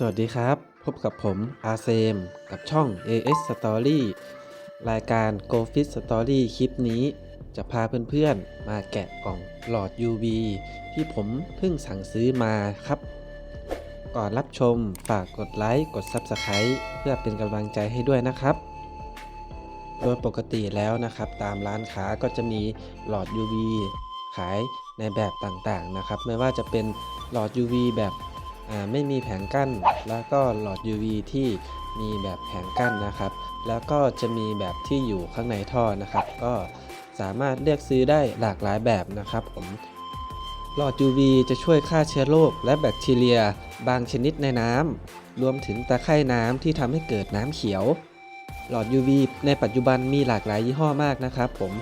สวัสดีครับ พบกับผมอาเซม กับช่อง AS Story รายการ Go Fit Story คลิปนี้ จะพาเพื่อนๆ มาแกะกล่องหลอด UV ที่ผมเพิ่งสั่งซื้อมาครับ ก่อนรับชมฝากกดไลค์ กด Subscribe เพื่อเป็นกำลังใจให้ด้วยนะครับ โดยปกติแล้วนะครับ ตามร้านค้าก็จะมีหลอด UV ขายในแบบต่างๆนะครับ ไม่ว่าจะเป็นหลอด UV แบบ ไม่มีแผงกั้น แล้วก็หลอด UV ที่มีแบบแผงกั้นนะครับ แล้วก็จะมีแบบที่อยู่ข้างในท่อนะครับ ก็สามารถเลือกซื้อได้หลากหลายแบบนะครับผมหลอด UV จะช่วยฆ่าเชื้อโรคและแบคทีเรีย บางชนิดในน้ำรวมถึงตะไคร่น้ำที่ทำให้เกิดน้ำเขียว หลอด UV ในปัจจุบันมีหลากหลายยี่ห้อมากนะครับผม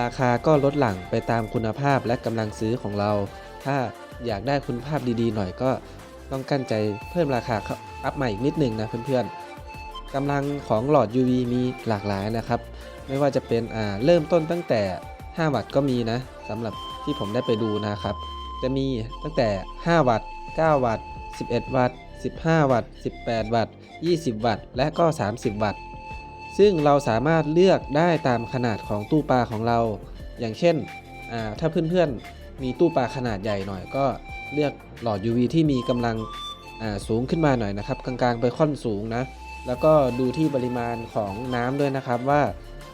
ราคาก็ลดหลั่งไปตามคุณภาพและกำลังซื้อของเรา ถ้าอยากได้คุณภาพดีๆ หน่อยก็ ต้องกั้นใจเพิ่มราคาเข้าอัพมาอีกนิดหนึ่งนะเพื่อนๆกำลังของหลอด UV มีหลากหลายนะครับ ไม่ว่าจะเป็นอ่าเริ่มต้นตั้งแต่ 5 วัตต์ก็มีนะสำหรับที่ผมได้ไปดูนะครับ จะมีตั้งแต่ 5 วัตต์ 9 วัตต์ 11 วัตต์ 15 วัตต์ 18 วัตต์ 20 วัตต์ และก็ 30 วัตต์ ซึ่งเราสามารถเลือกได้ตามขนาดของตู้ปลาของเรา อย่างเช่น ถ้าเพื่อนๆ มีตู้ปลาขนาดใหญ่หน่อยก็เลือกหลอด UV ที่มีกำลังสูงขึ้นมาหน่อยนะครับกลางๆไปค่อนสูงนะแล้วก็ดูที่ปริมาณของน้ำด้วยนะครับว่า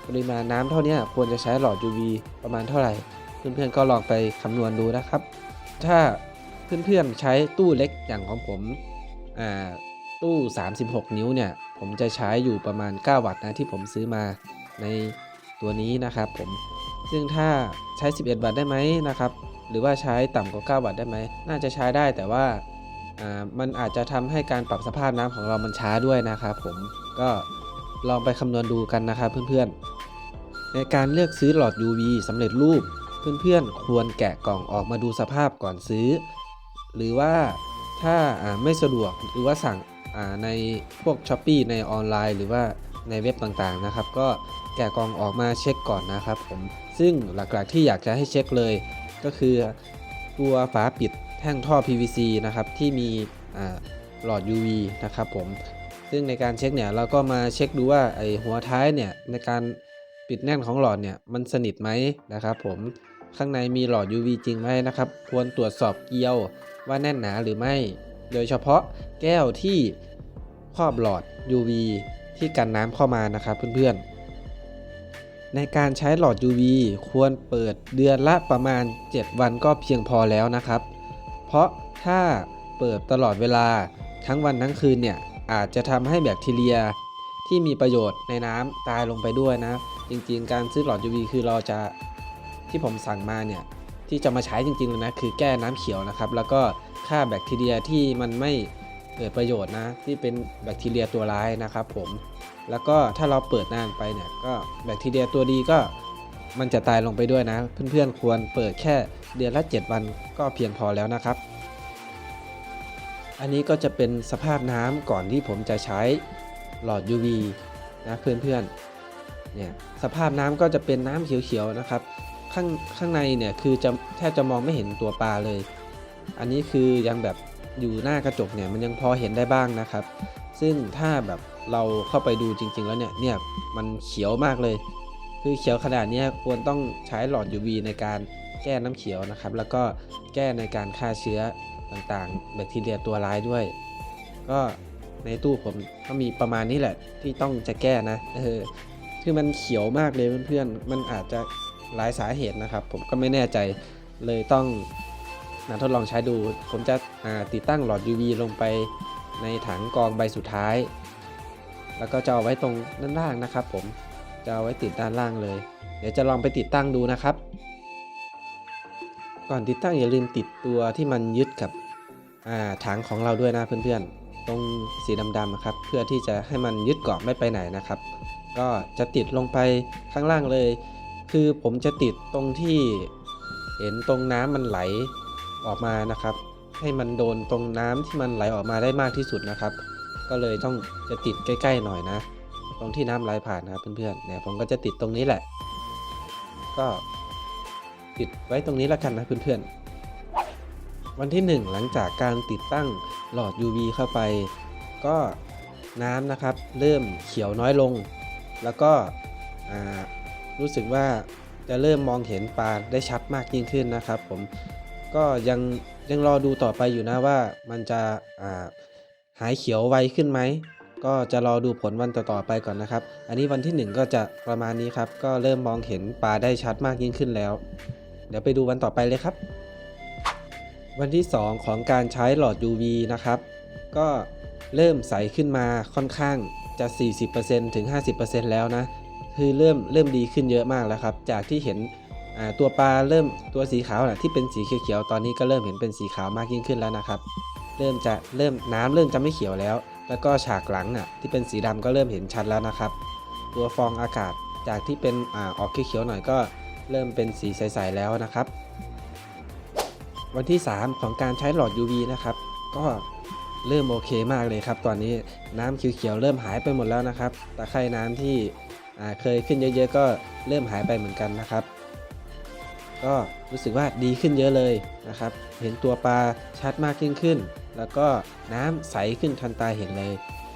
ปริมาณน้ำเท่านี้ควรจะใช้หลอด UV ประมาณเท่าไหร่ เพื่อนๆก็ลองไปคำนวณดูนะครับ ถ้าเพื่อนๆใช้ตู้เล็กอย่างของผมตู้ 36 นิ้วเนี่ยผมจะใช้อยู่ประมาณ 9 วัตต์นะที่ผมซื้อมาในตัวนี้นะครับผมซึ่งถ้าใช้ 11 วัตต์ได้ไหมนะครับ หรือว่าใช้ต่ำกว่า 9 วัตต์ได้ไหม น่าจะใช้ได้แต่ว่ามันอาจจะทำให้การปรับสภาพน้ำของเรามันช้าด้วยนะครับผมก็ลองไปคำนวณดูกันนะครับเพื่อนๆ ในการเลือกซื้อหลอด UV สำเร็จรูปเพื่อนๆ ควรแกะกล่องออกมาดูสภาพก่อนซื้อ หรือว่าถ้าไม่สะดวกหรือว่าสั่งในพวก s h อ p e e ในออนไลน์ หรือว่าในเว็บต่างๆนะครับ ก็แกะกล่องออกมาเช็คก่อนนะครับผมซึ่งหลักๆที่อยากจะให้เช็คเลย ก็คือตัวฝาปิดแท่งท่อ PVC นะครับที่มีหลอด UV นะครับผมซึ่งในการเช็คเนี่ยเราก็มาเช็คดูว่าไอหัวท้ายเนี่ยในการปิดแน่นของหลอดเนี่ยมันสนิทไหมนะครับผมข้างในมีหลอด UV จริงไหมนะครับ ควรตรวจสอบเกลียวว่าแน่นหนาหรือไม่ โดยเฉพาะแก้วที่ครอบหลอด UV ที่กันน้ำเข้ามานะครับเพื่อนๆ ในการใช้หลอด UV ควรเปิดเดือนละประมาณ 7 วันก็เพียงพอแล้วนะครับ เพราะถ้าเปิดตลอดเวลาทั้งวันทั้งคืนเนี่ยอาจจะทำให้แบคทีเรีย ที่มีประโยชน์ในน้ำตายลงไปด้วยนะ จริงๆ การซื้อหลอด UV คือเราจะที่ผมสั่งมาเนี่ยที่จะมาใช้จริงๆเลยนะคือแก้น้ำเขียวนะครับ แล้วก็ฆ่าแบคทีเรียที่มันไม่ เกิดประโยชน์นะที่เป็นแบคทีเรียตัวร้ายนะครับผมแล้วก็ถ้าเราเปิดนานไปเนี่ยก็แบคทีเรียตัวดีก็มันจะตายลงไปด้วยนะ เพื่อนๆควรเปิดแค่เดือนละ 7 วันก็เพียงพอแล้วนะครับ อันนี้ก็จะเป็นสภาพน้ำก่อนที่ผมจะใช้หลอด UV นะเพื่อนๆเนี่ยสภาพน้ำก็จะเป็นน้ำเขียวๆนะครับ ข้างข้างในเนี่ยคือจะแทบจะมองไม่เห็นตัวปลาเลย อันนี้คือยังแบบ อยู่หน้ากระจกเนี่ยมันยังพอเห็นได้บ้างนะครับ ซึ่งถ้าแบบเราเข้าไปดูจริง ๆ แล้วเนี่ยเนี่ยมันเขียวมากเลย คือเขียวขนาดนี้ควรต้องใช้หลอด UV ในการแก้น้ำเขียวนะครับ แล้วก็แก้ในการฆ่าเชื้อต่างๆ แบคทีเรียตัวร้ายด้วย ก็ในตู้ผมก็มีประมาณนี้แหละที่ต้องจะแก้นะเออคือมันเขียวมากเลยเพื่อนๆ มันอาจจะหลายสาเหตุนะครับ ผมก็ไม่แน่ใจเลยต้อง มาทดลองใช้ดู ผมจะติดตั้งหลอด UV ลงไปในถังกองใบสุดท้าย แล้วก็จะเอาไว้ตรงด้านล่างนะครับ ผมจะเอาไว้ติดด้านล่างเลย เดี๋ยวจะลองไปติดตั้งดูนะครับ ก่อนติดตั้งอย่าลืมติดตัวที่มันยึดกับถังของเราด้วยนะเพื่อนๆ ตรงสีดำๆนะครับ เพื่อที่จะให้มันยึดเกาะไม่ไปไหนนะครับ ก็จะติดลงไปข้างล่างเลย คือผมจะติดตรงที่เห็นตรงน้ำมันไหล ออกมานะครับ ให้มันโดนตรงน้ำที่มันไหลออกมาได้มากที่สุดนะครับ ก็เลยต้องจะติดใกล้ๆหน่อยนะ ตรงที่น้ำไหลผ่านนะครับเพื่อนๆเนี่ยผมก็จะติดตรงนี้แหละ ก็ติดไว้ตรงนี้แล้วกันนะเพื่อนๆ วันที่ 1 หลังจากการติดตั้งหลอด UV เข้าไป ก็น้ำนะครับ เริ่มเขียวน้อยลง แล้วก็รู้สึกว่าจะเริ่มมองเห็นปลาได้ชัดมากยิ่งขึ้นนะครับ ผม ก็ยังยังรอดูต่อไปอยู่นะว่ามันจะาหายเขียวไวขึ้นไหมก็จะรอดูผลวันต่อๆไปก่อนนะครับ อันนี้วันที่ 1 ก็จะประมาณนี้ครับ ก็เริ่มมองเห็นปลาได้ชัดมากยิ่งขึ้นแล้ว เดี๋ยวไปดูวันต่อไปเลยครับ วันที่ 2 ของการใช้หลอด UV นะครับ ก็เริ่มใสขึ้นมาค่อนข้างจะ 40%ถึง 50%แล้วนะ คือเริ่มเริ่มดีขึ้นเยอะมากแล้วครับ จากที่เห็น ตัวปลาเริ่มตัวสีขาวนะที่เป็นสีเขียวๆตอนนี้ก็เริ่มเห็นเป็นสีขาวมากยิ่งขึ้นแล้วนะครับ เริ่มจะเริ่มน้ำเริ่มจะไม่เขียวแล้ว แล้วก็ฉากหลังอะที่เป็นสีดำก็เริ่มเห็นชัดแล้วนะครับ ตัวฟองอากาศจากที่เป็นอออกเขียวๆหน่อยก็เริ่มเป็นสีใสๆแล้วนะครับ วันที่ 3 ของการใช้หลอด UV นะครับ ก็เริ่มโอเคมากเลยครับ ตอนนี้น้ำเขียวๆเริ่มหายไปหมดแล้วนะครับตะไคร่น้ำที่เคยขึ้นเยอะๆ ก็เริ่มหายไปเหมือนกันนะครับ ก็รู้สึกว่าดีขึ้นเยอะเลยนะครับ เห็นตัวปลาชัดมากยิ่งขึ้น แล้วก็น้ำใสขึ้นทันตาเห็นเลย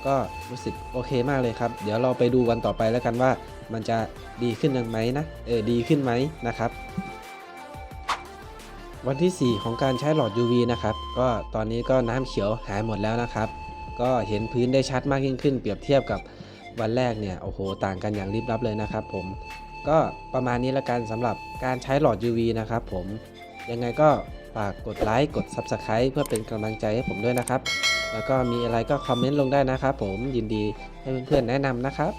ก็รู้สึกโอเคมากเลยครับ เดี๋ยวเราไปดูวันต่อไปแล้วกันว่า มันจะดีขึ้นยังไหมนะ เออ ดีขึ้นไหมนะครับวันที่ 4 ของการใช้หลอด UV นะครับ ก็ตอนนี้ก็น้ำเขียวหายหมดแล้วนะครับ ก็เห็นพื้นได้ชัดมากยิ่งขึ้น เปรียบเทียบกับวันแรกเนี่ย โอ้โห ต่างกันอย่างรีบรับเลยนะครับผม ก็ประมาณนี้ละกันสำหรับการใช้หลอด UV นะครับผมยังไงก็ฝากกดไลค์กด Subscribe เพื่อเป็นกำลังใจให้ผมด้วยนะครับ แล้วก็มีอะไรก็คอมเมนต์ลงได้นะครับผมยินดีให้เพื่อนๆแนะนำนะครับ